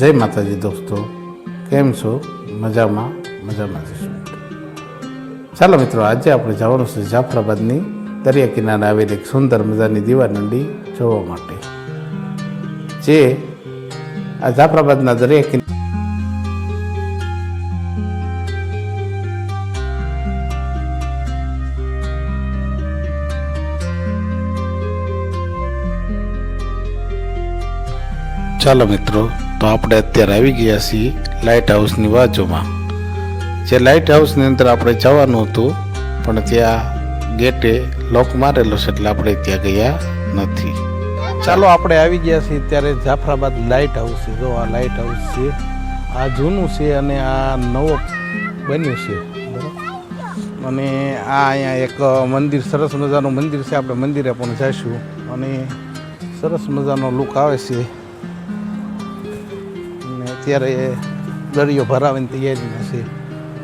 જય માતાજી દોસ્તો, કેમ છો? મજામાં મજામાં જશું ચાલો મિત્રો, આજે આપણે જવાનું છે જાફરાબાદની દરિયા કિનારે આવેલી એક સુંદર મજાની દીવાનંડી જોવા માટે. જે આ જાફરાબાદના દરિયા કિનારે ચાલો મિત્રો તો આપણે અત્યારે આવી ગયા છીએ લાઇટ હાઉસની બાજુમાં. જે લાઇટ હાઉસની અંદર આપણે જવાનું હતું, પણ ત્યાં ગેટે લોક મારેલો છે એટલે આપણે ત્યાં ગયા નથી. ચાલો આપણે આવી ગયા છીએ ત્યારે જાફરાબાદ લાઇટ હાઉસ છે જો આ લાઇટ હાઉસ છે, આ જૂનું છે અને આ નવો બન્યું છે. બરાબર? અને આ અહીંયા એક મંદિર, સરસ મજાનું મંદિર છે. આપણે મંદિરે પણ જઈશું. અને સરસ મજાનો લુક આવે છે. અત્યારે દરિયો ભરાવાની તૈયારીમાં છે.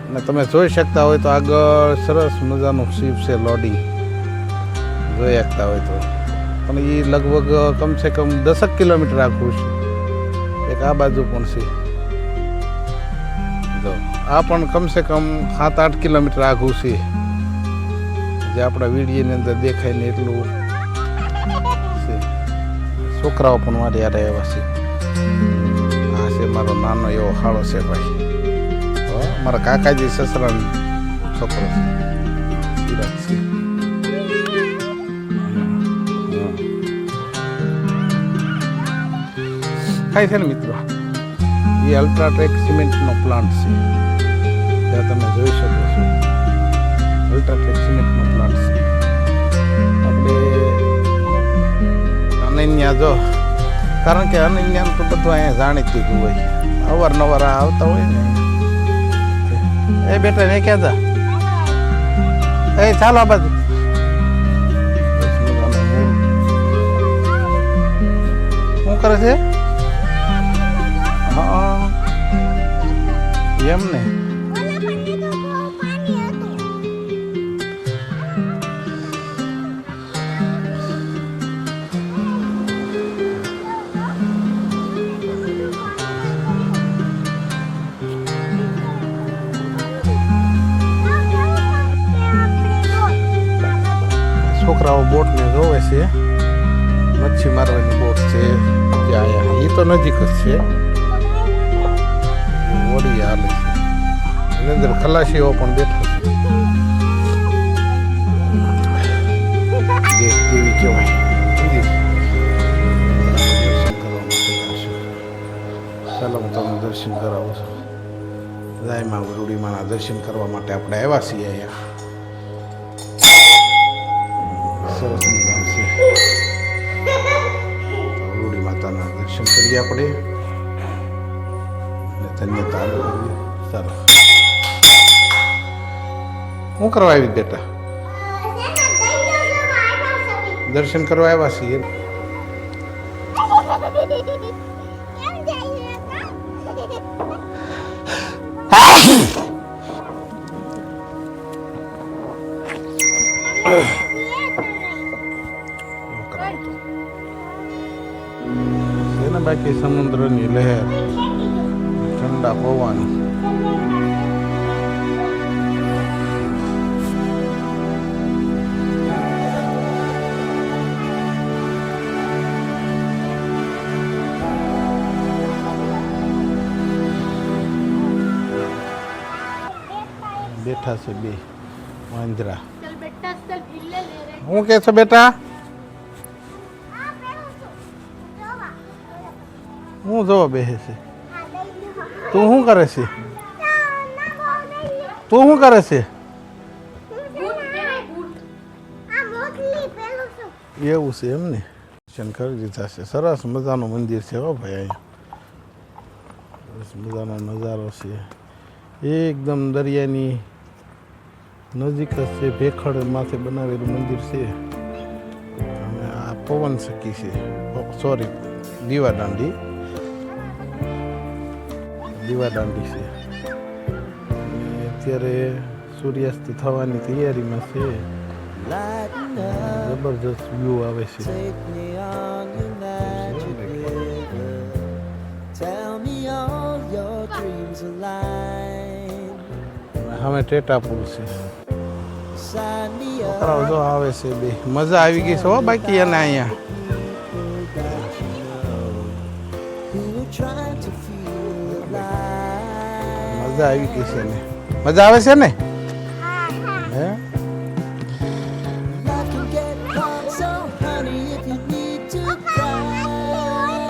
અને તમે જોઈ શકતા હોય તો આગળ સરસ મજાનું શિપ છે લોડી. જોઈ શકતા હોય તો. પણ એ લગભગ કમસે કમ દસક કિલોમીટર આખું છે. એક આ બાજુ પણ છે. તો આ પણ કમસે કમ સાત આઠ કિલોમીટર આખું છે. જે આપણા વિડીયોની અંદર દેખાય ને એટલું છે. છોકરાઓ પણ મારે યારે આવ્યા છે. મારો નાનો એવો હાળો છે ભાઈ. મારા કાકાજી સસરાનો છોકરો છે. થાય છે. ને મિત્રો? એ અલ્ટ્રાટેક સિમેન્ટનો પ્લાન્ટ છે. ત્યાં તમે જોઈ શકો છો. અલ્ટ્રાટેક સિમેન્ટનો પ્લાન્ટ છે. આપણે અનન્યા જો, કારણ કે અનન્યાનું તો બધું અહીંયા જાણીતું જ હોય. અવારનવાર આવતા હોય ને. એ બેટા ને ક્યાં એ ચાલો આ શું કરે છે? હા. એમ ને. છે. મચ્છી મારવાની બોટ છે જે એ તો નજીક જ છે. વળી હાલે એની અંદર ખલાસીઓ પણ બેઠા છે. દેશ કહેવાય. ચાલો હું તમને દર્શન કરાવું છું. જયમાં વરુડીમાના દર્શન કરવા માટે આપણે આવ્યા છીએ અહીંયા. સરસ દર્શન કરીએ આપણે. અને ધન્યતા ચાલો શું કરવા આવી બેટા? દર્શન કરવા આવ્યા છીએ. tambah ke samudra ni leher. Canda pawan बेटा से भी मंजरा હું જવા બેસે છે. તું શું કરે છે? તું શું કરે છે? એવું છે એમ ને. દર્શન કરી દીધા છે. સરસ મજાનું મંદિર છે હો ભાઈ અહીંયા. સરસ મજાનો નજારો છે. એકદમ દરિયાની નજીક જ છે. ભેખડ માથે બનાવેલું મંદિર છે. અને આ પવન શકી છે. સોરી દીવા દીવાદાંડી છે. અત્યારે સૂર્યાસ્ત થવાની તૈયારીમાં છે. જબરજસ્ત વ્યૂ આવે છે. હવે ટેટાપુર છે. છોકરાઓ જો આવે છે બે. મજા આવી ગઈ છે હો બાકી એને અહીંયા. મજા આવી ગઈ છે ને? મજા આવે છે ને? હે?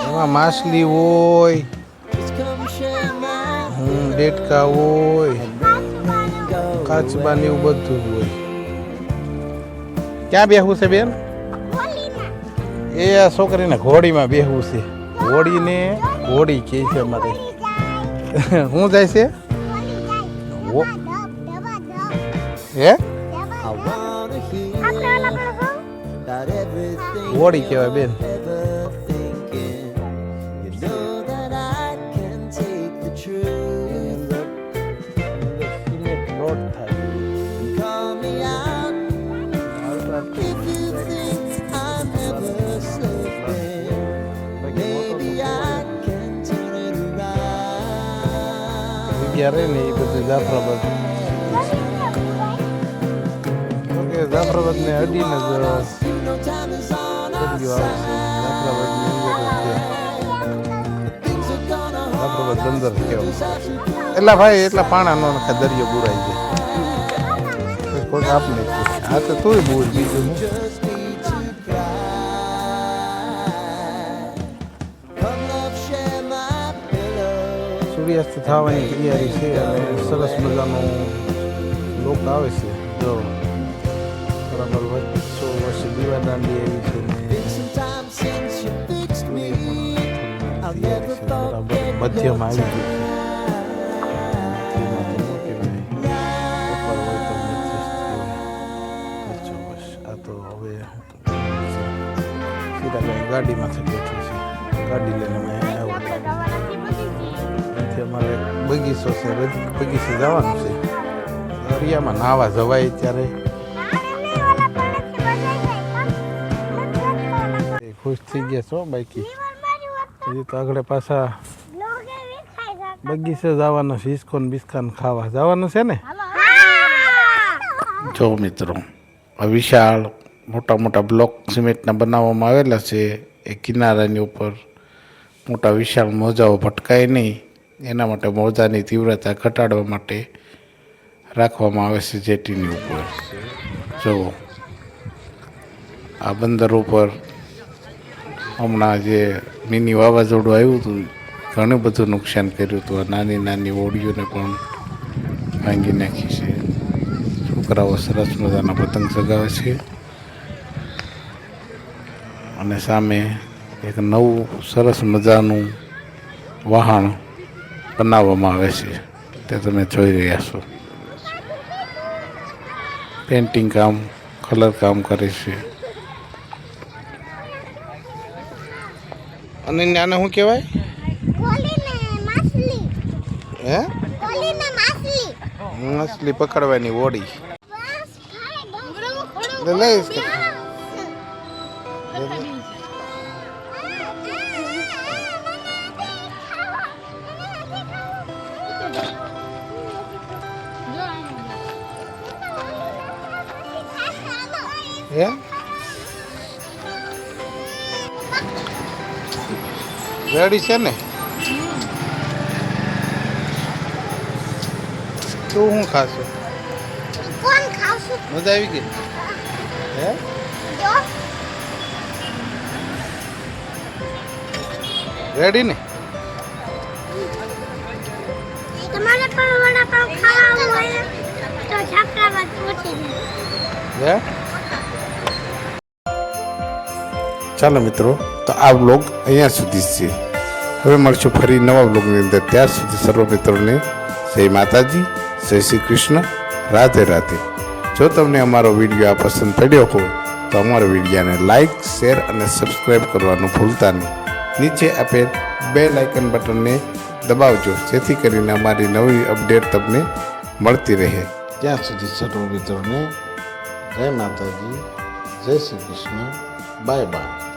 એમાં માછલી હોય, હમ ડેટકા હોય કાચબા ને એવું બધું હોય. ક્યાં બેહવું છે બેન? એ આ છોકરીને ઘોડીમાં બેહવું છે. ઘોડીને ઘોડી કે છે અમારે. શું જાય છે? ઓ- હે? ઘોડી કહેવાય બેન. જગ્યા રહે ને એ બધું જાફરાબાદ ઓકે જાફરાબાદ ને અડીને જ દરિયો આવે છે જાફરાબાદ બંદર કહેવાય એટલા ભાઈ, એટલા પાણા નો નખા દરિયો બુરાઈ જાય કોઈ આપ નહીં. આ તો તોય બુર, બીજું હું સૂર્યાસ્ત થવાની તૈયારી છે અને સરસ મજાનો લોક આવે છે. જો બરાબર વચ્ચો વર્ષે દીવા દાંડી એવી છે મધ્યમ આવી ગયું ગાડીમાંથી બેઠું છે. ગાડી લઈને બગીચો છે બગ- બગીચે જવાનું છે. દરિયામાં નાવા જવાય ત્યારે. ખુશ થઈ ગયા છો, બાકી? હજી તો આગળ પાછા બગીચે જવાનું છે ઇસ્કોન બિસ્કાન ખાવા. જવાનું છે ને? જો મિત્રો, આ વિશાળ મોટા મોટા બ્લોક સિમેન્ટના બનાવવામાં આવેલા છે, એ કિનારાની ઉપર મોટા વિશાળ મોજાઓ ભટકાય નહીં. એના માટે મોજાની તીવ્રતા ઘટાડવા માટે રાખવામાં આવે છે જેટીની ઉપર. જુઓ. આ બંદર ઉપર હમણાં જે મિની વાવાઝોડું આવ્યું હતું, ઘણું બધું નુકસાન કર્યું હતું. નાની નાની ઓડીઓને પણ ભાંગી નાખી છે. છોકરાઓ સરસ મજાના પતંગ ચગાવે છે. અને સામે એક નવું સરસ મજાનું વહાણ બનાવવામાં આવે છે તે તમે જોઈ રહ્યા છો. પેન્ટિંગ કામ કલર કામ કરે છે. અને આને શું કહેવાય? હે? માછલી. પકડવાની ઓડી લઈશ હે? રેડી છે ને? તું શું ખાશો? મજા આવી ગઈ? હે? રેડી ને? તમારે પણ વડાપાઉં ખાવા હોય તો છાપરાબાદ પહોંચી જાય હે? ચાલો મિત્રો, તો આ બ્લોગ અહીંયા સુધી છે. હવે મળશું ફરી નવા બ્લોગની અંદર. ત્યાર સુધી સર્વ મિત્રોને જય માતાજી, જય શ્રી કૃષ્ણ, રાધે રાધે. જો તમને અમારો વીડિયો આ પસંદ પડ્યો હોય, તો અમારા વિડીયાને લાઈક, શેર અને સબસ્ક્રાઈબ કરવાનું ભૂલતા નહીં. નીચે આપેલ બે લાઇકન બટનને દબાવજો, જેથી કરીને અમારી નવી અપડેટ તમને મળતી રહે. ત્યાં સુધી સર્વ મિત્રોને જય માતાજી, જય શ્રી કૃષ્ણ, બાય બાય.